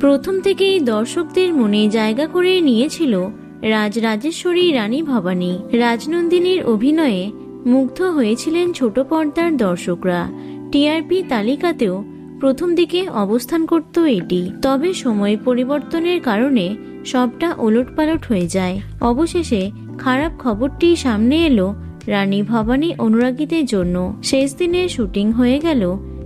প্রথম থেকেই দর্শকদের মনে জায়গা করে নিয়েছিল রাজরাজেশ্বরী রানী ভবানী। রাজনন্দিনীর অভিনয়ে মুগ্ধ হয়েছিলেন ছোট পর্দার দর্শকরা। টিআরপি তালিকাতেও প্রথম দিকে অবস্থান করত এটি। তবে সময় পরিবর্তনের কারণে সবটা ওলটপালট হয়ে যায়। অবশেষে খারাপ খবরটি সামনে এলো রানী ভবানী অনুরাগীদের জন্য। শেষ দিনে শুটিং হয়ে গেল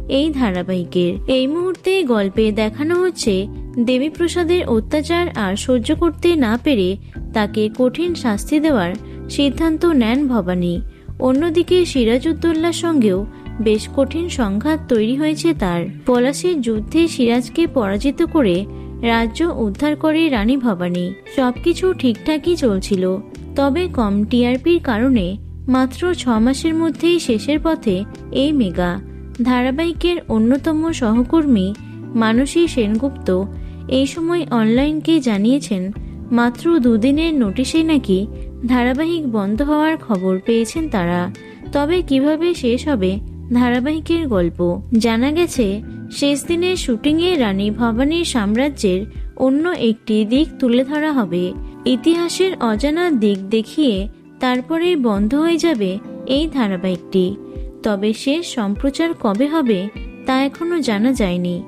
এই ধারাবাহিকের। এই মুহূর্তে গল্পে দেখানো হচ্ছে দেবীপ্রসাদের অত্যাচার আর সহ্য করতে না পেরে তাকে কঠিন শাস্তি দেওয়ার সিদ্ধান্ত নেন ভবানী। অন্যদিকে সিরাজউদ্দৌলার সঙ্গেও বেশ কঠিন সংঘাত তৈরি হয়েছে তার। পলাশির যুদ্ধে সিরাজকে পরাজিত করে রাজ্য উদ্ধার করে রানী ভবানী। সবকিছু ঠিকঠাকই চলছিল, তবে কম টিআরপির কারণে মাত্র ছ মাসের মধ্যেই শেষের পথে এই মেগা। ধারাবাহিকের অন্যতম সহকর্মী মানসী সেনগুপ্ত এই সময় অনলাইনকে জানিয়েছেন, মাত্র দুদিনের নোটিশেই নাকি ধারাবাহিক বন্ধ হওয়ার খবর পেয়েছেন তারা। তবে কীভাবে শেষ হবে ধারাবাহিকের গল্প? জানা গেছে, শেষ দিনের শুটিংয়ে রানী ভবানীর সাম্রাজ্যের অন্য একটি দিক তুলে ধরা হবে। ইতিহাসের অজানা দিক দেখিয়ে তারপরেই বন্ধ হয়ে যাবে এই ধারাবাহিকটি। তবে শেষ সম্প্রচার কবে হবে তা এখনও জানা যায়নি।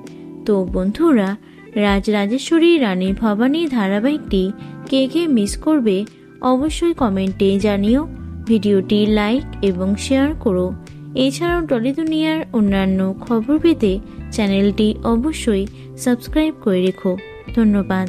তো বন্ধুরা রাজরাজেশ্বরী রানী ভবানী ধারাবাহিকটি কে কে মিস করবে অবশ্যই কমেন্টে জানিও। ভিডিওটি লাইক এবং শেয়ার করো। এছাড়াও টলি দুনিয়ার অন্যান্য খবর পেতে চ্যানেলটি অবশ্যই সাবস্ক্রাইব করে রেখো। ধন্যবাদ।